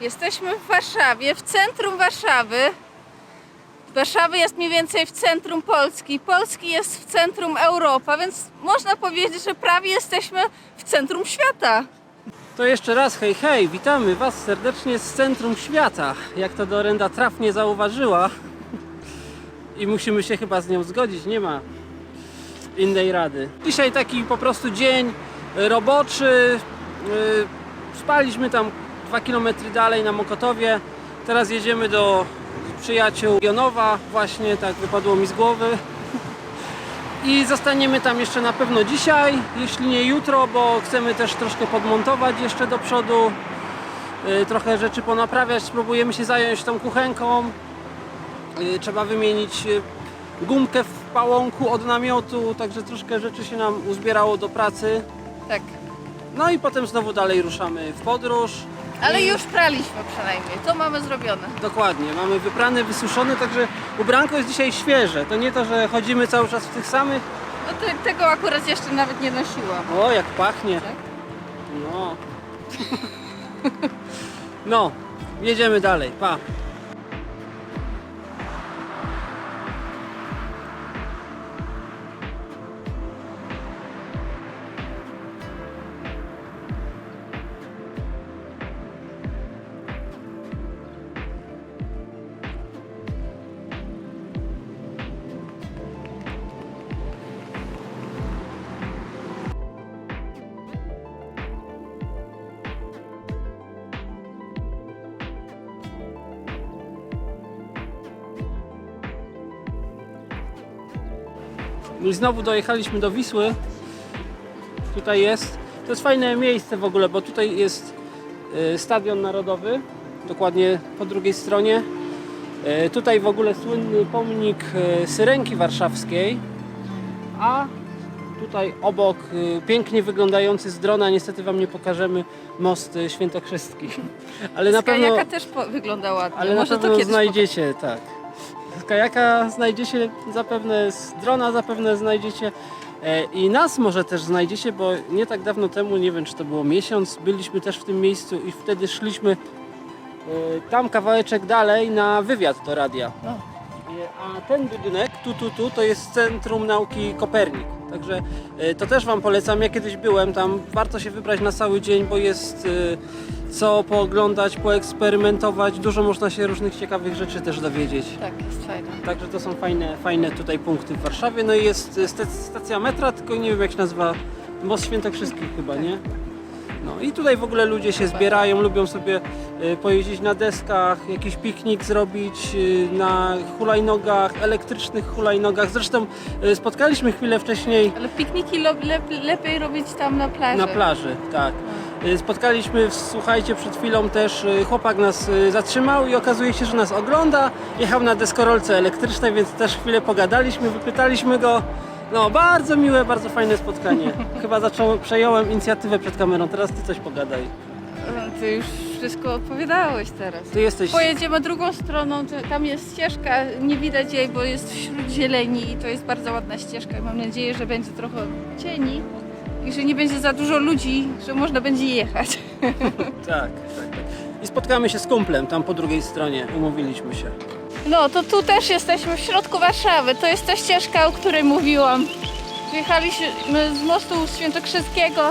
Jesteśmy w Warszawie, w centrum Warszawy. Warszawy jest mniej więcej w centrum Polski. Polski jest w centrum Europa, więc można powiedzieć, że prawie jesteśmy w centrum świata. To jeszcze raz hej hej, witamy Was serdecznie z centrum świata. Jak to Dorenda trafnie zauważyła i musimy się chyba z nią zgodzić, nie ma innej rady. Dzisiaj taki po prostu dzień roboczy. Yy, Spaliśmy tam 2 km dalej na Mokotowie. Teraz jedziemy do przyjaciół Jonowa, właśnie tak wypadło mi z głowy. I zostaniemy tam jeszcze na pewno dzisiaj, jeśli nie jutro, bo chcemy też troszkę podmontować jeszcze do przodu. Yy, Trochę rzeczy ponaprawiać, spróbujemy się zająć tą kuchenką. Yy, Trzeba wymienić yy, gumkę w pałąku od namiotu, także troszkę rzeczy się nam uzbierało do pracy. Tak. No i potem znowu dalej ruszamy w podróż. Ale już praliśmy przynajmniej. To mamy zrobione. Dokładnie, mamy wyprane, wysuszone, także ubranko jest dzisiaj świeże. To nie to, że chodzimy cały czas w tych samych. No to, tego akurat jeszcze nawet nie nosiłam. O, jak pachnie. Tak? No. No, jedziemy dalej. Pa. I znowu dojechaliśmy do Wisły. Tutaj jest. To jest fajne miejsce w ogóle, bo tutaj jest e, Stadion Narodowy, dokładnie po drugiej stronie. E, Tutaj w ogóle słynny pomnik e, Syrenki Warszawskiej, a tutaj obok pięknie wyglądający z drona, niestety Wam nie pokażemy, most Świętokrzyski. Ale na Z pewno... też po, wygląda ładnie. Ale na Może pewno to kiedyś znajdziecie, tak. Z kajaka znajdziecie zapewne, z drona zapewne znajdziecie e, i nas może też znajdziecie, bo nie tak dawno temu, nie wiem czy to było miesiąc, byliśmy też w tym miejscu i wtedy szliśmy e, tam kawałeczek dalej na wywiad do radia. No. A ten budynek, tu, tu, tu, to jest Centrum Nauki Kopernik. Także e, to też Wam polecam. Ja kiedyś byłem tam. Warto się wybrać na cały dzień, bo jest e, co pooglądać, poeksperymentować. Dużo można się różnych ciekawych rzeczy też dowiedzieć. Tak, jest fajne. Także to są fajne, fajne tutaj punkty w Warszawie. No i jest e, sta- stacja metra, tylko nie wiem jak się nazywa. Most Świętokrzyskich chyba, nie? No i tutaj w ogóle ludzie się zbierają, lubią sobie pojeździć na deskach, jakiś piknik zrobić, e, na hulajnogach, elektrycznych hulajnogach. Zresztą e, spotkaliśmy chwilę wcześniej Ale pikniki lep, lepiej robić tam na plaży. na plaży, tak. E, Spotkaliśmy, słuchajcie, przed chwilą też chłopak nas zatrzymał i okazuje się, że nas ogląda. Jechał na deskorolce elektrycznej, więc też chwilę pogadaliśmy, wypytaliśmy go. No, bardzo miłe, bardzo fajne spotkanie. Chyba zacząłem, przejąłem inicjatywę przed kamerą, teraz ty coś pogadaj. No, Ty już wszystko odpowiadałeś teraz. Ty jesteś... Pojedziemy drugą stroną, to- tam jest ścieżka, nie widać jej, bo jest wśród zieleni i to jest bardzo ładna ścieżka. Mam nadzieję, że będzie trochę cieni i że nie będzie za dużo ludzi, że można będzie jechać. Tak, tak, tak. I spotkamy się z kumplem tam po drugiej stronie, umówiliśmy się. No to tu też jesteśmy w środku Warszawy. To jest ta ścieżka, o której mówiłam. Wjechaliśmy z mostu Świętokrzyskiego.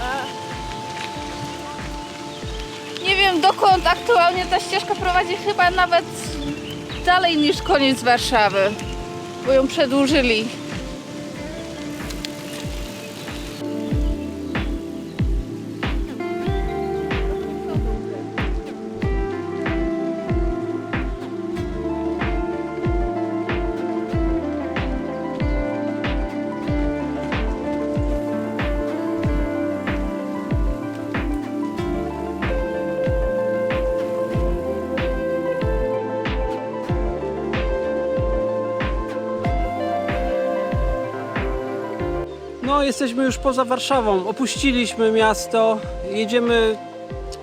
A- wiem dokąd aktualnie ta ścieżka prowadzi, chyba nawet dalej niż koniec Warszawy, bo ją przedłużyli. Jesteśmy już poza Warszawą. Opuściliśmy miasto. Jedziemy.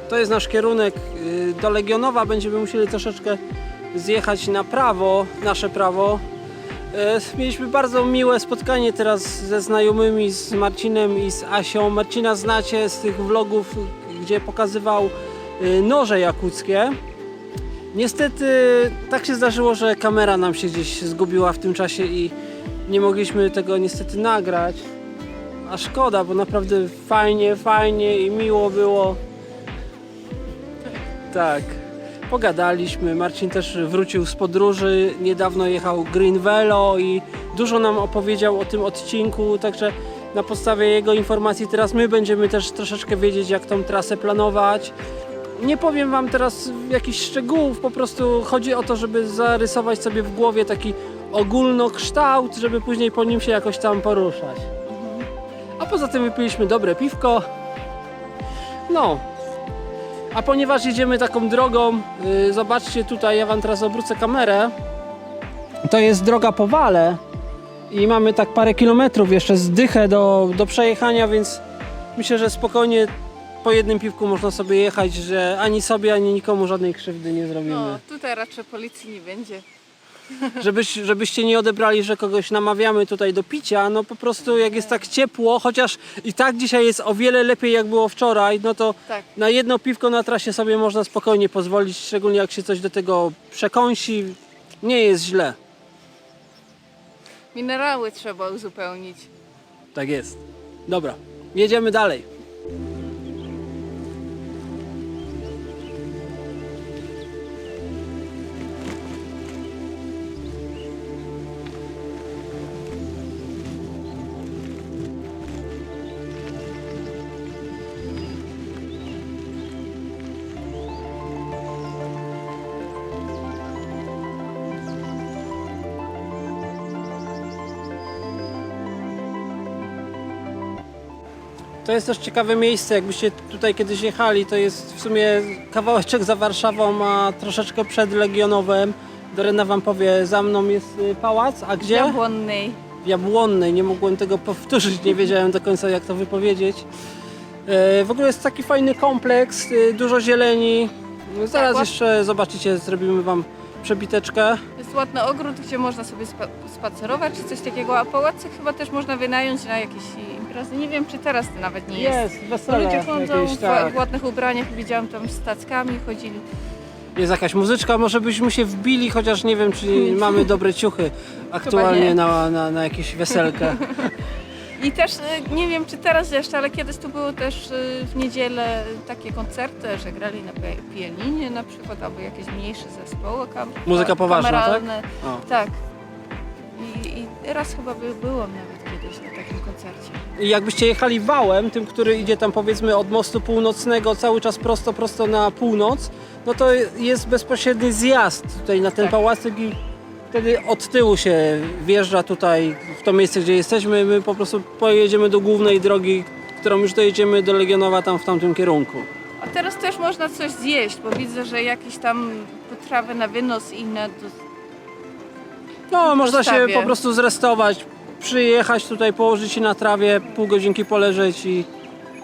To jest nasz kierunek y, do Legionowa. Będziemy musieli troszeczkę zjechać na prawo, nasze prawo. E, Mieliśmy bardzo miłe spotkanie teraz ze znajomymi, z Marcinem i z Asią. Marcina znacie z tych vlogów, gdzie pokazywał y, noże jakuckie. Niestety tak się zdarzyło, że kamera nam się gdzieś zgubiła w tym czasie i nie mogliśmy tego niestety nagrać. A szkoda, bo naprawdę fajnie, fajnie i miło było. Tak. Pogadaliśmy. Marcin też wrócił z podróży. Niedawno jechał Green Velo i dużo nam opowiedział o tym odcinku, także na podstawie jego informacji teraz my będziemy też troszeczkę wiedzieć, jak tą trasę planować. Nie powiem Wam teraz jakichś szczegółów, po prostu chodzi o to, żeby zarysować sobie w głowie taki ogólnokształt, żeby później po nim się jakoś tam poruszać. Poza tym wypiliśmy dobre piwko. No. A ponieważ jedziemy taką drogą, yy, zobaczcie tutaj, ja Wam teraz obrócę kamerę. To jest droga po wale i mamy tak parę kilometrów jeszcze zdychę do, do przejechania, więc myślę, że spokojnie po jednym piwku można sobie jechać, że ani sobie, ani nikomu żadnej krzywdy nie zrobimy. No, tutaj raczej policji nie będzie. Żebyś, żebyście nie odebrali, że kogoś namawiamy tutaj do picia, no po prostu jak jest tak ciepło, chociaż i tak dzisiaj jest o wiele lepiej jak było wczoraj, no to Tak. na jedno piwko na trasie sobie można spokojnie pozwolić, szczególnie jak się coś do tego przekąsi, nie jest źle. Minerały trzeba uzupełnić. Tak jest. Dobra, jedziemy dalej. To jest też ciekawe miejsce, jakbyście tutaj kiedyś jechali, to jest w sumie kawałeczek za Warszawą, a troszeczkę przed Legionowem. Dorena wam powie, za mną jest y, pałac, a gdzie? Jabłonnej. w Jabłonnej, nie mogłem tego powtórzyć, nie wiedziałem do końca jak to wypowiedzieć. E, W ogóle jest taki fajny kompleks, y, dużo zieleni. Zaraz ład- jeszcze zobaczycie, zrobimy wam przebiteczkę. Jest ładny ogród, gdzie można sobie spa- spacerować czy coś takiego, a pałacyk chyba też można wynająć na jakieś imprezy. Nie wiem, czy teraz to nawet nie jest. Jest, wesele ludzie chodzą jakieś, w, tak. w ładnych ubraniach, widziałam tam z tackami chodzili. Jest jakaś muzyczka, może byśmy się wbili, chociaż nie wiem, czy mamy dobre ciuchy aktualnie nie. na, na, na jakieś weselkę. I też y, nie wiem, czy teraz jeszcze, ale kiedyś tu były też y, w niedzielę takie koncerty, że grali na pi- pianinie na przykład, albo jakieś mniejsze zespoły. Kam- Muzyka poważna, tak? kameralne. O. Tak. I, I raz chyba by, byłam nawet kiedyś na takim koncercie. I jakbyście jechali wałem, tym, który idzie tam powiedzmy od mostu północnego cały czas prosto, prosto na północ, no to jest bezpośredni zjazd tutaj na ten Tak. pałacyk i wtedy od tyłu się wjeżdża tutaj w to miejsce, gdzie jesteśmy. My po prostu pojedziemy do głównej drogi, którą już dojedziemy do Legionowa tam w tamtym kierunku. A teraz też można coś zjeść, bo widzę, że jakieś tam potrawy na wynos i. Do... No, można się po prostu zrestować, przyjechać tutaj, położyć się na trawie, pół godzinki poleżeć i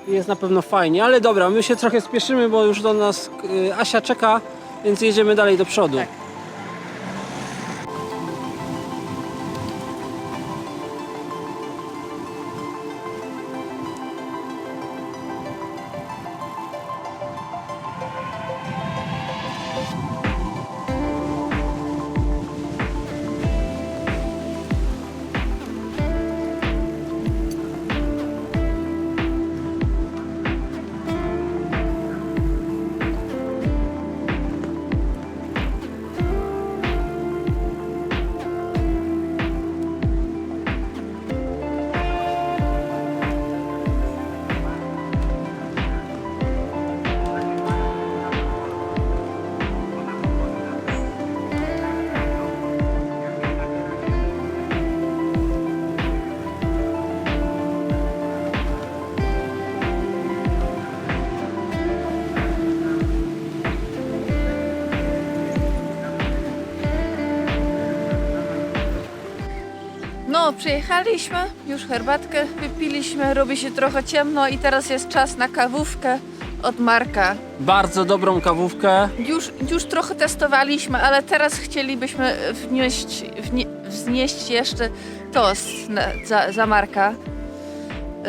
i jest na pewno fajnie. Ale dobra, my się trochę spieszymy, bo już do nas y, Asia czeka, więc jedziemy dalej do przodu. Tak. Przyjechaliśmy, już herbatkę wypiliśmy, robi się trochę ciemno i teraz jest czas na kawówkę od Marka. Bardzo dobrą kawówkę. Już, już trochę testowaliśmy, ale teraz chcielibyśmy wnieść, wnie, wznieść jeszcze tost na, za, za Marka. Yy,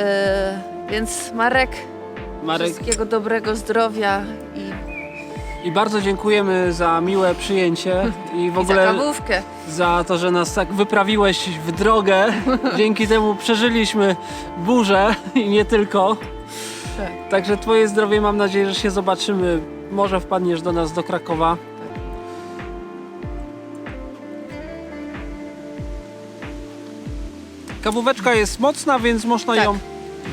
więc Marek, Marek, Wszystkiego dobrego, zdrowia i, i bardzo dziękujemy za miłe przyjęcie i w i za ogóle za to, że nas tak wyprawiłeś w drogę. Dzięki temu przeżyliśmy burzę i nie tylko. Tak. Także twoje zdrowie, mam nadzieję, że się zobaczymy. Może wpadniesz do nas do Krakowa. Kawóweczka jest mocna, więc można Tak. ją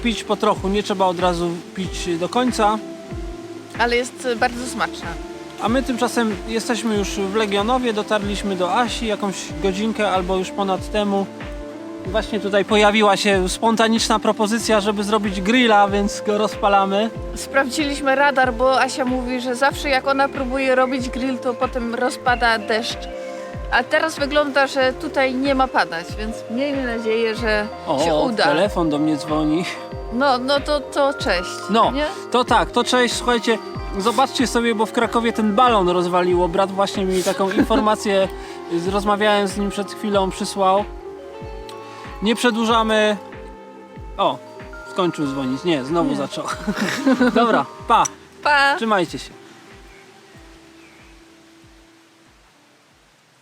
pić po trochu. Nie trzeba od razu pić do końca. Ale jest e, bardzo smaczna. A my tymczasem jesteśmy już w Legionowie, dotarliśmy do Asi jakąś godzinkę albo już ponad temu. Właśnie tutaj pojawiła się spontaniczna propozycja, żeby zrobić grilla, więc go rozpalamy. Sprawdziliśmy radar, bo Asia mówi, że zawsze jak ona próbuje robić grill, to potem rozpada deszcz. A teraz wygląda, że tutaj nie ma padać, więc miejmy nadzieję, że się O, uda. telefon do mnie dzwoni. No, no to, to cześć. No, Nie? to tak, to cześć, słuchajcie, zobaczcie sobie, bo w Krakowie ten balon rozwaliło. Brat właśnie mi taką informację, rozmawiałem z nim przed chwilą, przysłał. Nie przedłużamy. O, skończył dzwonić. Nie, znowu zaczął. Dobra, pa, Pa! trzymajcie się.